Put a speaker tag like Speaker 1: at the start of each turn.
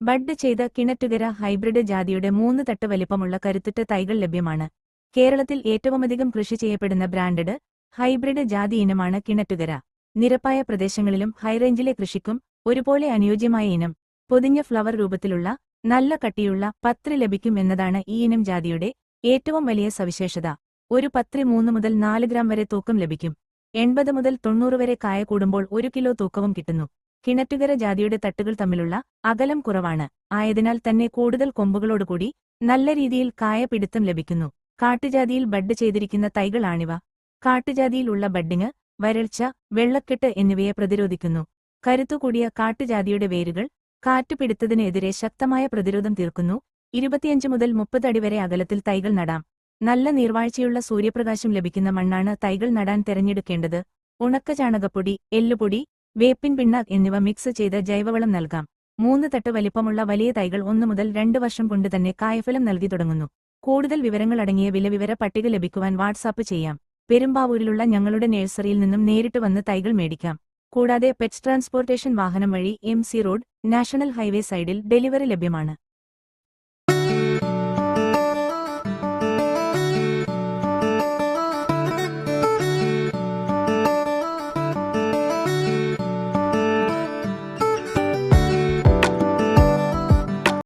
Speaker 1: Bud ചെയ്ത Kinattukara hybrid ജാതിയുടെ മൂന്ന് തട്ട് വലിപ്പമുള്ള കരുത്തുറ്റ തൈകൾ ലഭ്യമാണ്. കേരളത്തിൽ ഏറ്റവുമധികം കൃഷി ചെയ്യപ്പെടുന്ന ബ്രാൻഡഡ് ഹൈബ്രിഡ് ജാതി ഇനമാണ് കിണറ്റുകര. നിരപ്പായ പ്രദേശങ്ങളിലും ഹൈറേഞ്ചിലെ കൃഷിക്കും ഒരുപോലെ അനുയോജ്യമായ ഇനം. പൊതിഞ്ഞ ഫ്ലവർ രൂപത്തിലുള്ള നല്ല കട്ടിയുള്ള പത്രി ലഭിക്കും എന്നതാണ് ഈ ഇനം ജാതിയുടെ ഏറ്റവും വലിയ സവിശേഷത. ഒരു പത്രി മൂന്ന് മുതൽ നാല് ഗ്രാം വരെ തൂക്കം ലഭിക്കും. എൺപത് മുതൽ തൊണ്ണൂറ് വരെ കായ കൂടുമ്പോൾ ഒരു കിലോ തൂക്കവും കിട്ടുന്നു. കിണറ്റുകര ജാതിയുടെ തട്ടുകൾ തമ്മിലുള്ള അകലം കുറവാണ്. ആയതിനാൽ തന്നെ കൂടുതൽ കൊമ്പുകളോടുകൂടി നല്ല രീതിയിൽ കായ പിടുത്തം ലഭിക്കുന്നു. കാട്ടുജാതിയിൽ ബഡ് ചെയ്തിരിക്കുന്ന തൈകളാണിവ കാട്ടുജാതിയിലുള്ള ബഡ്ഡിങ് വരൾച്ച വെള്ളക്കെട്ട് എന്നിവയെ പ്രതിരോധിക്കുന്നു. കരുത്തുകൂടിയ കാട്ടുജാതിയുടെ വേരുകൾ കാറ്റുപിടുത്തതിനെതിരെ ശക്തമായ പ്രതിരോധം തീർക്കുന്നു. ഇരുപത്തിയഞ്ച് മുതൽ മുപ്പത് അടി വരെ അകലത്തിൽ തൈകൾ നടാം. നല്ല നീർവാഴ്ചയുള്ള സൂര്യപ്രകാശം ലഭിക്കുന്ന മണ്ണാണ് തൈകൾ നടാൻ തെരഞ്ഞെടുക്കേണ്ടത്. ഉണക്ക ചാണകപ്പൊടി എല്ലുപൊടി വേപ്പിൻ പിണ്ണാക്ക് എന്നിവ മിക്സ് ചെയ്ത് ജൈവവളം നൽകാം. മൂന്ന് തട്ട് വലിപ്പമുള്ള വലിയ തൈകൾ ഒന്നു മുതൽ രണ്ട് വർഷം കൊണ്ട് തന്നെ കായഫലം നൽകി തുടങ്ങുന്നു. കൂടുതൽ വിവരങ്ങളടങ്ങിയ വിലവിവര പട്ടിക ലഭിക്കുവാൻ വാട്സാപ്പ് ചെയ്യാം. പെരുമ്പാവൂരിലുള്ള ഞങ്ങളുടെ നഴ്സറിയിൽ നിന്നും നേരിട്ട് വന്ന് തൈകൾ മേടിക്കാം. കൂടാതെ പെറ്റ് ട്രാൻസ്പോർട്ടേഷൻ വാഹനം വഴി M C road national highway സൈഡിൽ ഡെലിവറി ലഭ്യമാണ്.